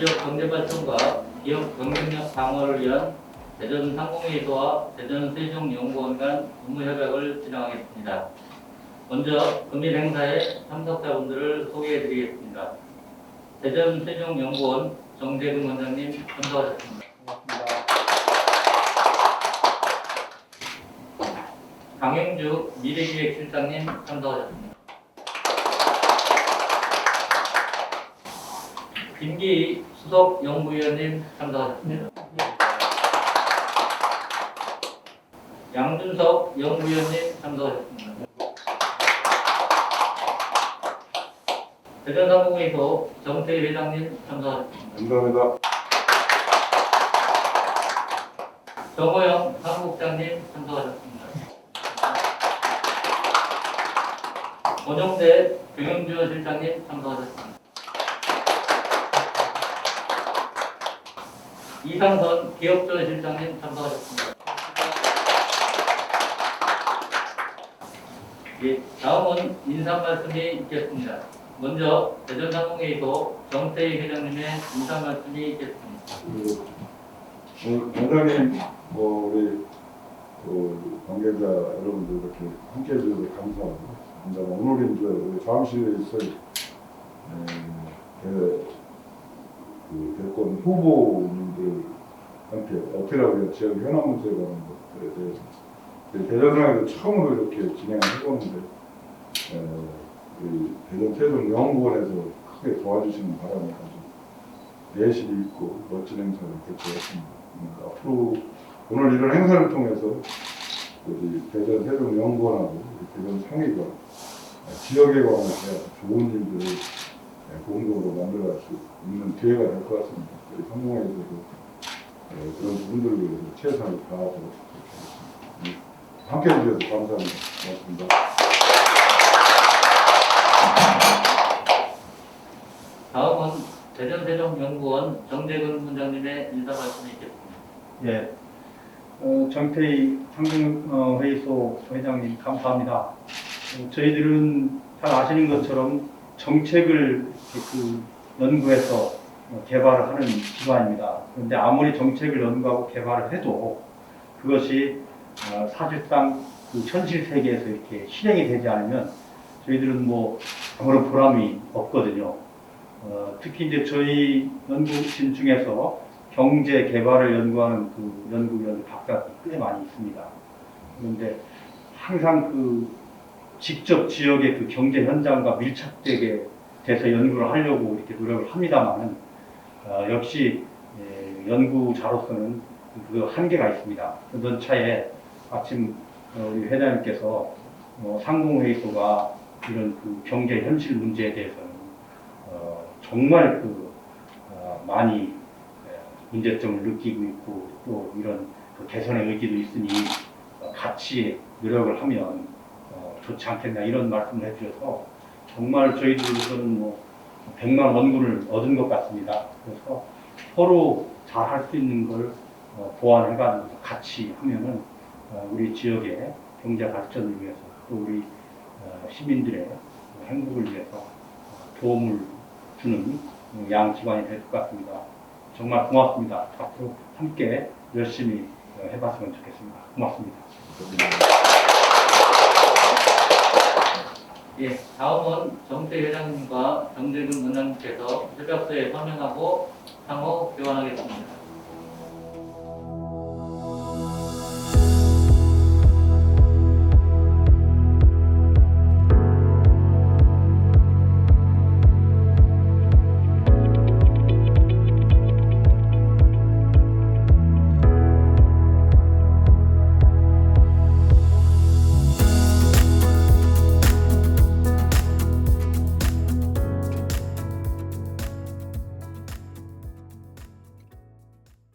지역 경제 발전과 기업 경쟁력 강화를 위한 대전 상공회의소와 대전 세종연구원 간 업무 협약을 진행하겠습니다. 먼저 금일 행사에 참석자분들을 소개해 드리겠습니다. 대전 세종연구원 정재근 원장님 참석하셨습니다. 고맙습니다. 강영주 미래기획실장님 참석하셨습니다. 김기희 수석 연구위원님 참석하셨습니다. 양준석 연구위원님 참석하셨습니다. 대전상공회의소 정태희 회장님 참석하셨습니다. 감사합니다. 정호영 사무국장님 참석하셨습니다. 권영대 경영지원 실장님 참석하셨습니다. 이상선 기업지원실장님 참석하셨습니다. 예, 다음은 인사 말씀이 있겠습니다. 먼저 대전상공회의소 정태희 회장님의 인사 말씀이 있겠습니다. 그, 오늘 원장님, 뭐 우리 그 관계자 여러분들 이렇게 함께 해 주셔서 감사하고, 감사하고 오늘 이제 우리 잠실에 있을 에, 대, 그 대권 후보 님들한테 어떻게 하면 지역 현안 문제에 관한 것들에 대해서 이제 대전상에서 처음으로 이렇게 진행을 해보는데 에, 우리 대전 세종 연구원에서 크게 도와주시는 바람에 아주 내실이 있고 멋진 행사를 개최했습니다. 음, 앞으로 오늘 이런 행사를 통해서 우리 대전 세종 연구원하고 우리 대전 상위가 지역에 관해서 좋은 일들을 공동으로 만들어갈 수 있는 기회가 될 것 같습니다. 우리 성공회에서도 예, 그런 부분들을 위해서 최선을 다하도록 하겠습니다. 음, 함께 해주셔서 감사합니다. 고맙습니다. 다음은 대전세종연구원 정재근 원장님의 인사 말씀이 있겠습니다. 예, 어, 정태희 상공회의소 회장님 감사합니다. 어, 저희들은 잘 아시는 것처럼 정책을 그 연구해서 어, 개발을 하는 기관입니다. 그런데 아무리 정책을 연구하고 개발을 해도 그것이 어, 사실상 그 현실 세계에서 이렇게 실행이 되지 않으면 저희들은 뭐 아무런 보람이 없거든요. 어, 특히 이제 저희 연구진 중에서 경제 개발을 연구하는 그 연구위원들 각각 꽤 많이 있습니다. 그런데 항상 그 직접 지역의 그 경제 현장과 밀착되게 돼서 연구를 하려고 이렇게 노력을 합니다만은 어, 역시 예, 연구자로서는 그 한계가 있습니다. 그런 차에 마침 어, 우리 회장님께서 어, 상공회의소가 이런 그 경제 현실 문제에 대해서는 어, 정말 그 어, 많이 예, 문제점을 느끼고 있고 또 이런 그 개선의 의지도 있으니 어, 같이 노력을 하면 어, 좋지 않겠나 이런 말씀을 해주셔서 정말 저희들로서는 뭐 백만 원군을 얻은 것 같습니다. 그래서 서로 잘 할 수 있는 걸 어, 보완해가지고 같이 하면은 어, 우리 지역의 경제 발전을 위해서 또 우리 어, 시민들의 행복을 위해서 어, 도움을 주는 양 기관이 될 것 같습니다. 정말 고맙습니다. 앞으로 함께 열심히 어, 해봤으면 좋겠습니다. 고맙습니다. 예, 다음은 정태 회장님과 정재근 원장님께서 협약서에 서명하고 상호 교환하겠습니다.